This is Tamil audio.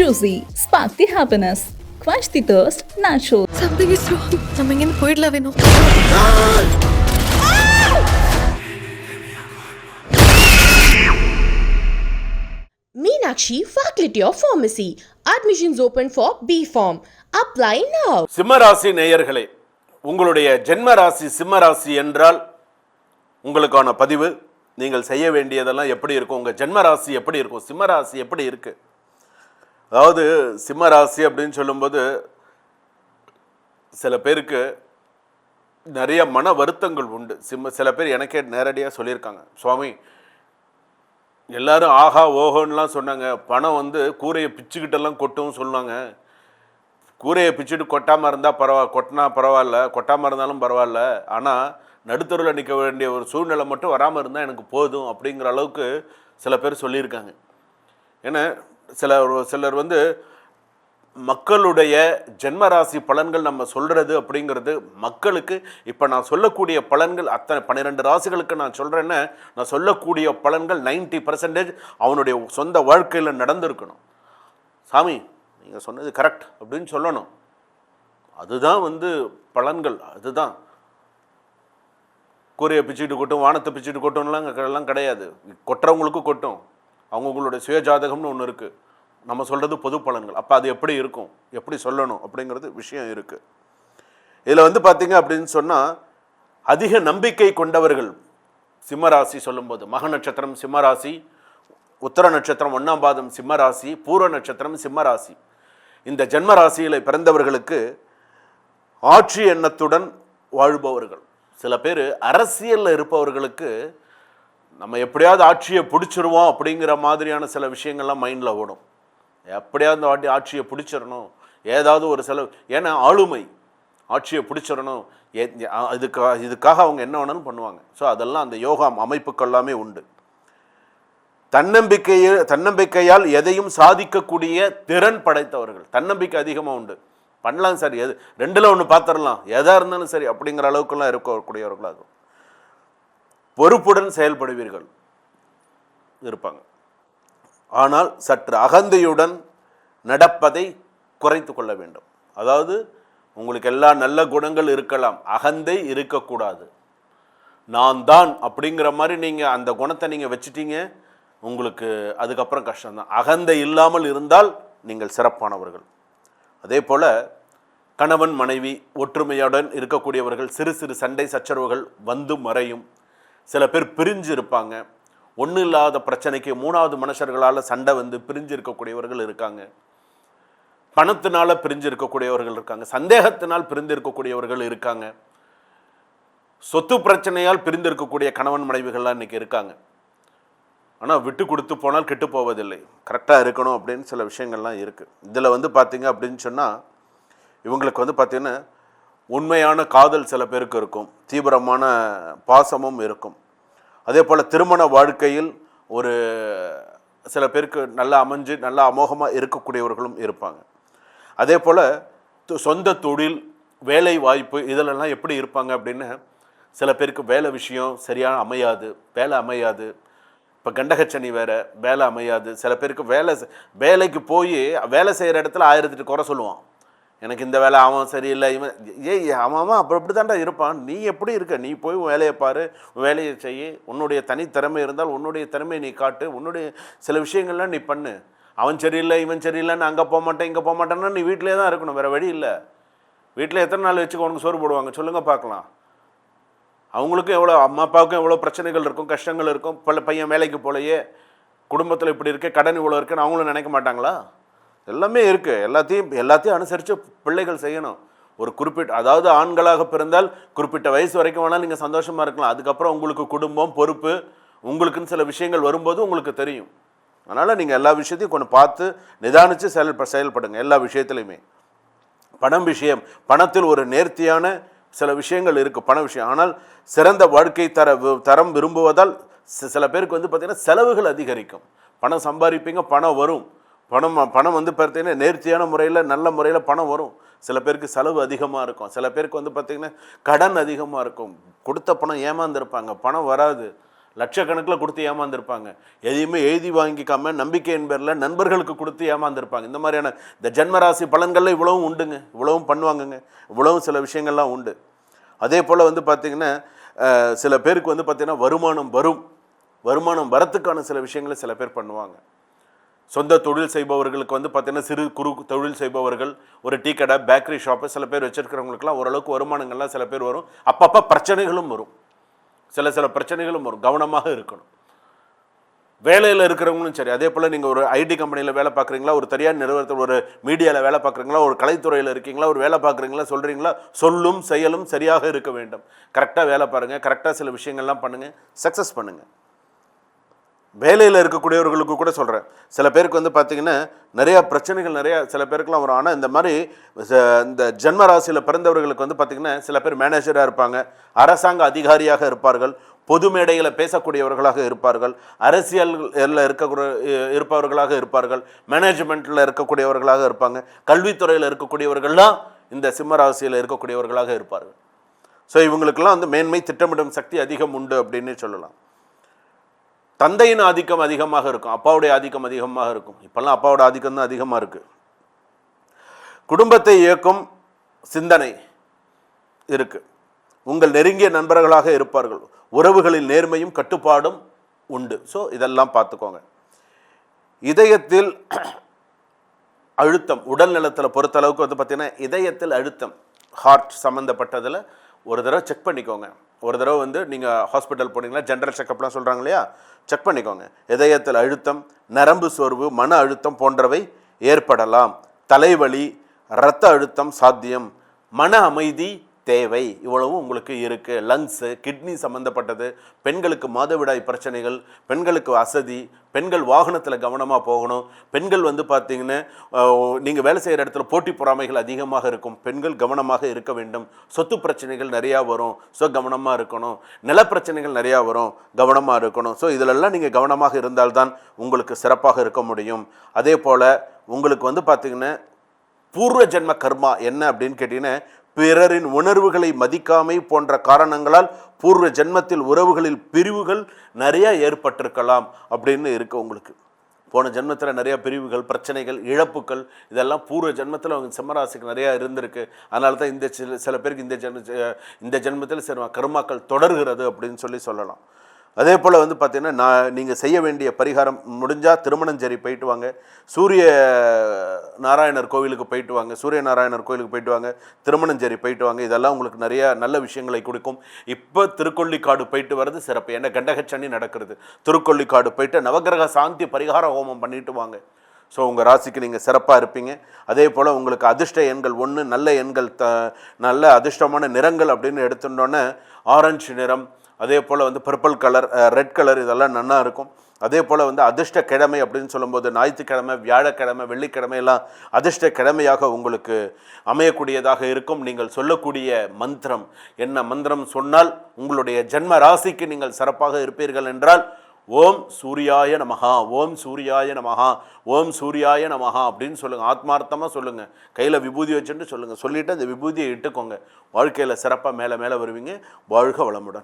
Juicy, spark the happiness. Quench the thirst, natural. Something is wrong நம்ம இங்கேருந்து போயிடலாம் வேணும் Meenakshi Faculty of Pharmacy. Admissions open for B Form. Apply now. சிம்மராசி நேயர்களே உங்களுடைய ஜென்ம ராசி சிம்ம ராசி என்றால் உங்களுக்கான பதிவு நீங்கள் செய்ய வேண்டியதெல்லாம் எப்படி இருக்கும் உங்கள் ஜென்ம ராசி எப்படி இருக்கும் சிம்ம ராசி எப்படி இருக்கு அதாவது சிம்ம ராசி அப்படின்னு சொல்லும்போது சில பேருக்கு நிறைய மன வருத்தங்கள் உண்டு. சிம்ம சில பேர் எனக்கே நேரடியாக சொல்லியிருக்காங்க. சுவாமி எல்லாரும் ஆஹா ஓஹோன்னுலாம் சொன்னாங்க. பணம் வந்து கூரையை பிச்சுக்கிட்டெல்லாம் கொட்டும் சொன்னாங்க. கூரையை பிச்சுட்டு கொட்டாமல் இருந்தால் பரவா கொட்டினா பரவாயில்ல கொட்டாமல் இருந்தாலும் பரவாயில்ல. ஆனால் நடுத்தருவில் நிற்க வேண்டிய ஒரு சூழ்நிலை மட்டும் வராமல் இருந்தால் எனக்கு போதும் அப்படிங்கிற அளவுக்கு சில பேர் சொல்லியிருக்காங்க. ஏன்னா சிலர் சிலர் வந்து மக்களுடைய ஜென்மராசி பலன்கள் நம்ம சொல்கிறது அப்படிங்கிறது மக்களுக்கு இப்போ நான் சொல்லக்கூடிய பலன்கள் அத்தனை பன்னிரெண்டு ராசிகளுக்கு நான் சொல்கிறேன்னு நான் சொல்லக்கூடிய பலன்கள் 90% பர்சன்டேஜ் அவனுடைய சொந்த வாழ்க்கையில் நடந்திருக்கணும். சாமி நீங்கள் சொன்னது கரெக்ட் அப்படின்னு சொல்லணும். அதுதான் வந்து பலன்கள் அதுதான். கூரையை பிச்சுட்டு கொட்டும் வானத்தை பிச்சுட்டு கொட்டும்லாம் எல்லாம் கிடையாது. கொட்டுறவங்களுக்கும் கொட்டும். அவங்கவுங்களுடைய சுயஜாதகம்னு ஒன்று இருக்குது நம்ம சொல்கிறது பொது பலன்கள். அப்போ அது எப்படி இருக்கும்? எப்படி சொல்லணும்? அப்படிங்கிறது விஷயம் இருக்குது இதில் வந்து பார்த்திங்க அப்படின்னு சொன்னால் அதிக நம்பிக்கை கொண்டவர்கள் சிம்மராசி சொல்லும்போது மக நட்சத்திரம் சிம்மராசி உத்தர நட்சத்திரம் ஒன்றாம் பாதம் சிம்மராசி பூர்வ நட்சத்திரம் சிம்மராசி. இந்த ஜென்ம ராசியில் பிறந்தவர்களுக்கு ஆட்சி எண்ணத்துடன் வாழ்பவர்கள். சில பேர் அரசியலில் இருப்பவர்களுக்கு நம்ம எப்படியாவது ஆட்சியை பிடிச்சிருவோம் அப்படிங்கிற மாதிரியான சில விஷயங்கள்லாம் மைண்டில் ஓடும். எப்படியாவது இந்த வாட்டி ஆட்சியை பிடிச்சிடணும். ஏதாவது ஒரு செலவு ஏன்னா ஆளுமை. ஆட்சியை பிடிச்சிடணும். எ- இதுக்காக இதுக்காக அவங்க என்ன வேணாலும் பண்ணுவாங்க. ஸோ அதெல்லாம் அந்த யோகா அமைப்புக்கெல்லாமே உண்டு. தன்னம்பிக்கையை தன்னம்பிக்கையால் எதையும் சாதிக்கக்கூடிய திறன் படைத்தவர்கள். தன்னம்பிக்கை அதிகமாக உண்டு. பண்ணலாம் சார். எது ரெண்டில் ஒன்று பார்த்துடலாம் எதாக இருந்தாலும் சரி அப்படிங்கிற அளவுக்குலாம் இருக்கக்கூடியவர்களாக இருக்கும் பொறுப்புடன் செயல்படுவீர்கள் இருப்பாங்க. ஆனால் சற்று அகந்தையுடன் நடப்பதை குறைத்து கொள்ள வேண்டும். அதாவது உங்களுக்கு எல்லா நல்ல குணங்கள் இருக்கலாம். அகந்தை இருக்கக்கூடாது. நான் தான் அப்படிங்கிற மாதிரி நீங்கள் அந்த குணத்தை நீங்கள் வச்சிட்டீங்க உங்களுக்கு அதுக்கப்புறம் கஷ்டம்தான். அகந்தை இல்லாமல் இருந்தால் நீங்கள் சிறப்பானவர்கள். அதே போல் கணவன் மனைவி ஒற்றுமையுடன் இருக்கக்கூடியவர்கள் சிறு சிறு சண்டை சச்சரவுகள் வந்து மறையும். சில பேர் பிரிஞ்சு இருப்பாங்க ஒன்றும் இல்லாத பிரச்சனைக்கு மூணாவது மனுஷர்களால் சண்டை வந்து பிரிஞ்சு இருக்கக்கூடியவர்கள் இருக்காங்க. பணத்தினால பிரிஞ்சு இருக்கக்கூடியவர்கள் இருக்காங்க. சந்தேகத்தினால் பிரிந்து இருக்கக்கூடியவர்கள் இருக்காங்க. சொத்து பிரச்சனையால் பிரிந்து இருக்கக்கூடிய கணவன் மனைவிகள்லாம் இன்றைக்கி இருக்காங்க. ஆனால் விட்டு கொடுத்து போனால் கெட்டு போவதில்லை. கரெக்டாக இருக்கணும் அப்படின்னு சில விஷயங்கள்லாம் இருக்குது இதில் வந்து பார்த்திங்க அப்படின்னு சொன்னால் இவங்களுக்கு வந்து பார்த்தீங்கன்னா உண்மையான காதல் சில பேருக்கு இருக்கும். தீவிரமான பாசமும் இருக்கும். அதே போல் திருமண வாழ்க்கையில் ஒரு சில பேருக்கு நல்லா அமைஞ்சு நல்லா அமோகமாக இருக்கக்கூடியவர்களும் இருப்பாங்க. அதே போல் சொந்த தொழில் வேலை வாய்ப்பு இதிலெல்லாம் எப்படி இருப்பாங்க அப்படின்னு சில பேருக்கு வேலை விஷயம் சரியாக அமையாது வேலை அமையாது. இப்போ கண்டகச்சனி வேறு வேலை அமையாது. சில பேருக்கு வேலை வேலைக்கு போய் வேலை செய்கிற இடத்துல ஆயிரத்தெட்டு குறை சொல்லுவான். எனக்கு இந்த வேலை அவன் சரியில்லை இவன் ஏய் அவன் அவன் அப்போ இப்படி தான்டா இருப்பான். நீ எப்படி இருக்க? நீ போய் உன் வேலையை பாரு வேலையை செய். உன்னுடைய தனித்திறமை இருந்தால் உன்னுடைய திறமையை நீ காட்டு. உன்னுடைய சில விஷயங்கள்லாம் நீ பண்ணு. அவன் சரியில்லை இவன் சரியில்லைன்னு அங்கே போக மாட்டேன் இங்கே போக மாட்டேன்னா நீ வீட்டிலே தான் இருக்கணும் வேறு வழி இல்லை. வீட்டில் எத்தனை நாள் வச்சுக்க உனக்கு சோறு போடுவாங்க. சொல்லுங்கள் பார்க்கலாம். அவங்களுக்கும் எவ்வளோ அம்மா அப்பாவுக்கும் எவ்வளோ பிரச்சனைகள் இருக்கும் கஷ்டங்கள் இருக்கும். பல பையன் வேலைக்கு போலையே குடும்பத்தில் இப்படி இருக்கே கடன் இவ்வளோ இருக்குன்னு அவங்களும் நினைக்க மாட்டாங்களா? எல்லாமே இருக்குது எல்லாத்தையும் எல்லாத்தையும் அனுசரித்து பிள்ளைகள் செய்யணும். ஒரு குறிப்பிட்ட அதாவது ஆண்களாக பிறந்தால் குறிப்பிட்ட வயசு வரைக்கும் வேணால் நீங்கள் சந்தோஷமாக இருக்கலாம். அதுக்கப்புறம் உங்களுக்கு குடும்பம் பொறுப்பு உங்களுக்குன்னு சில விஷயங்கள் வரும்போது உங்களுக்கு தெரியும். அதனால் நீங்கள் எல்லா விஷயத்தையும் கொஞ்சம் பார்த்து நிதானித்து செயல் செயல்படுங்க எல்லா விஷயத்துலையுமே. பணம் விஷயம் பணத்தில் ஒரு நேர்த்தியான சில விஷயங்கள் இருக்குது பண விஷயம். ஆனால் சிறந்த வாழ்க்கை தர தரம் விரும்புவதால் சில பேருக்கு வந்து பார்த்திங்கன்னா செலவுகள் அதிகரிக்கும். பணம் சம்பாதிப்பீங்க பணம் வரும். பணம் பணம் வந்து பார்த்தீங்கன்னா நேர்த்தியான முறையில் நல்ல முறையில் பணம் வரும். சில பேருக்கு செலவு அதிகமாக இருக்கும். சில பேருக்கு வந்து பார்த்திங்கன்னா கடன் அதிகமாக இருக்கும். கொடுத்த பணம் ஏமாந்துருப்பாங்க. பணம் வராது. லட்சக்கணக்கில் கொடுத்து ஏமாந்துருப்பாங்க. எதையுமே எழுதி வாங்கிக்காம நம்பிக்கையின் பேரில் நண்பர்களுக்கு கொடுத்து ஏமாந்துருப்பாங்க. இந்த மாதிரியான இந்த ஜென்மராசி பலன்களில் இவ்வளவும் உண்டுங்க. இவ்வளவும் பண்ணுவாங்கங்க. இவ்வளவும் சில விஷயங்கள்லாம் உண்டு. அதே போல் வந்து பார்த்திங்கன்னா சில பேருக்கு வந்து பார்த்திங்கன்னா வருமானம் வரும். வருமானம் வரத்துக்கான சில விஷயங்களை சில பேர் பண்ணுவாங்க. சொந்த தொழில் செய்பவர்களுக்கு வந்து பார்த்திங்கன்னா சிறு குறு தொழில் செய்பவர்கள் ஒரு டீ கடை பேக்கரி ஷாப்பு சில பேர் வச்சிருக்கிறவங்களுக்குலாம் ஓரளவுக்கு வருமானங்கள்லாம் சில பேர் வரும். அப்பப்போ பிரச்சனைகளும் வரும். சில சில பிரச்சனைகளும் வரும். கவனமாக இருக்கணும். வேலையில் இருக்கிறவங்களும் சரி அதே போல் நீங்கள் ஒரு ஐடி கம்பெனியில் வேலை பார்க்குறீங்களா ஒரு தனியார் நிறுவனத்தில் ஒரு மீடியாவில் வேலை பார்க்குறீங்களா ஒரு கலைத்துறையில் இருக்கீங்களா ஒரு வேலை பார்க்குறீங்களா சொல்கிறீங்களா சொல்லும் செயலும் சரியாக இருக்க வேண்டும். கரெக்டாக வேலை பாருங்கள் கரெக்டாக சில விஷயங்கள்லாம் பண்ணுங்கள் சக்ஸஸ் பண்ணுங்கள் வேலையில் இருக்கக்கூடியவர்களுக்கு கூட சொல்கிறேன் சில பேருக்கு வந்து பார்த்திங்கன்னா நிறையா பிரச்சனைகள் நிறையா சில பேருக்குலாம் வரும். ஆனால் இந்த மாதிரி ச- இந்த ஜென்ம ராசியில் பிறந்தவர்களுக்கு வந்து பார்த்தீங்கன்னா சில பேர் மேனேஜராக இருப்பாங்க. அரசாங்க அதிகாரியாக இருப்பார்கள். பொது மேடையில் பேசக்கூடியவர்களாக இருப்பார்கள். அரசியலில் இருக்கக்கூடிய இருப்பவர்களாக இருப்பார்கள். மேனேஜ்மெண்ட்டில் இருக்கக்கூடியவர்களாக இருப்பாங்க. கல்வித்துறையில் இருக்கக்கூடியவர்கள்லாம் இந்த சிம்ம ராசியில் இருக்கக்கூடியவர்களாக இருப்பார்கள். ஸோ இவங்களுக்கெல்லாம் வந்து மேன்மை திட்டமிடும் சக்தி அதிகம் உண்டு அப்படின்னு சொல்லலாம். தந்தையின் ஆதிக்கம் அதிகமாக இருக்கும் அப்பாவுடைய ஆதிக்கம் அதிகமாக இருக்கும். இப்போல்லாம் அப்பாவோட ஆதிக்கம் தான் அதிகமாக இருக்கு. குடும்பத்தை இயக்கும் சிந்தனை இருக்குது உங்கள் நெருங்கிய நண்பர்களாக இருப்பார்கள். உறவுகளில் நேர்மையும் கட்டுப்பாடும் உண்டு. ஸோ இதெல்லாம் பார்த்துக்கோங்க. இதயத்தில் அழுத்தம் உடல் நலத்தில் பொறுத்தளவுக்கு வந்து பார்த்திங்கன்னா இதயத்தில் அழுத்தம் ஹார்ட் சம்மந்தப்பட்டதில் ஒரு தடவை செக் பண்ணிக்கோங்க. ஒரு தடவை வந்து நீங்கள் ஹாஸ்பிட்டல் போனீங்களா ஜென்ரல் செக்கப்லாம் சொல்கிறாங்க இல்லையா? செக் பண்ணிக்கோங்க. இதயத்தில் அழுத்தம் நரம்பு சோர்வு மன அழுத்தம் போன்றவை ஏற்படலாம். தலைவலி இரத்த அழுத்தம் சாத்தியம். மன அமைதி தேவை. இவ்வளவு உங்களுக்கு இருக்குது லங்ஸு கிட்னி சம்மந்தப்பட்டது பெண்களுக்கு மாதவிடாய் பிரச்சனைகள் பெண்களுக்கு அசதி பெண்கள் வாகனத்தில் கவனமாக போகணும். பெண்கள் வந்து பார்த்தீங்கன்னா நீங்கள் வேலை செய்கிற இடத்துல போட்டி பொறாமைகள் அதிகமாக இருக்கும். பெண்கள் கவனமாக இருக்க வேண்டும். சொத்து பிரச்சனைகள் நிறையா வரும். ஸோ கவனமாக இருக்கணும். நிலப்பிரச்சனைகள் நிறையா வரும். கவனமாக இருக்கணும். ஸோ இதிலெல்லாம் நீங்கள் கவனமாக இருந்தால்தான் உங்களுக்கு சிறப்பாக இருக்க முடியும். அதே போல் உங்களுக்கு வந்து பார்த்திங்கன்னா பூர்வ ஜென்ம கர்மா என்ன அப்படின்னு கேட்டிங்கன்னா பிறரின் உணர்வுகளை மதிக்காமை போன்ற காரணங்களால் பூர்வ ஜென்மத்தில் உறவுகளில் பிரிவுகள் நிறையா ஏற்பட்டிருக்கலாம் அப்படின்னு இருக்கு உங்களுக்கு. போன ஜென்மத்தில் நிறையா பிரிவுகள் பிரச்சனைகள் இழப்புகள் இதெல்லாம் பூர்வ ஜென்மத்தில் அவங்க சிம்மராசிக்கு நிறையா இருந்திருக்கு. அதனால தான் இந்த சில சில பேருக்கு இந்த ஜென்ம இந்த ஜென்மத்தில் சில கர்மாக்கள் தொடர்கிறது அப்படின்னு சொல்லி சொல்லலாம். அதே போல் வந்து பார்த்திங்கன்னா நான் நீங்கள் செய்ய வேண்டிய பரிகாரம் முடிஞ்சால் திருமணஞ்சேரி போயிட்டு வாங்க. சூரிய நாராயணர் கோவிலுக்கு போயிட்டு வாங்க. சூரிய நாராயணர் கோவிலுக்கு போயிட்டு வாங்க. திருமணஞ்சேரி போயிட்டு வாங்க. இதெல்லாம் உங்களுக்கு நிறையா நல்ல விஷயங்களை கொடுக்கும். இப்போ திருக்கொள்ளிக்காடு போயிட்டு வர்றது சிறப்பு. ஏன்னா கண்டகச்சனி நடக்கிறது. திருக்கொள்ளிக்காடு போயிட்டு நவகிரக சாந்தி பரிகார ஹோமம் பண்ணிட்டு வாங்க. ஸோ உங்கள் ராசிக்கு நீங்கள் சிறப்பாக இருப்பீங்க. அதே போல் உங்களுக்கு அதிர்ஷ்ட எண்கள் ஒன்று நல்ல எண்கள் த நல்ல அதிர்ஷ்டமான நிறங்கள் அப்படின்னு எடுத்துட்டோன்னே ஆரஞ்சு நிறம் அதே போல் வந்து பர்பிள் கலர் ரெட் கலர் இதெல்லாம் நன்னா இருக்கும். அதே போல் வந்து அதிர்ஷ்ட கிழமை அப்படின்னு சொல்லும்போது ஞாயிற்றுக்கிழமை வியாழக்கிழமை வெள்ளிக்கிழமை எல்லாம் அதிர்ஷ்ட கிழமையாக உங்களுக்கு அமையக்கூடியதாக இருக்கும். நீங்கள் சொல்லக்கூடிய மந்திரம் என்ன மந்திரம் சொன்னால் உங்களுடைய ஜென்ம ராசிக்கு நீங்கள் சிறப்பாக இருப்பீர்கள் என்றால் ஓம் சூர்யாய நமகா ஓம் சூர்யாய நமகா ஓம் சூர்யாய நமகா அப்படின்னு சொல்லுங்கள் ஆத்மார்த்தமாக சொல்லுங்கள் கையில் விபூதி வச்சுட்டு சொல்லுங்கள் சொல்லிவிட்டு அந்த விபூதியை இட்டுக்கோங்க. வாழ்க்கையில் சிறப்பாக மேலே மேலே வருவீங்க. வாழ்க வளமுடன்.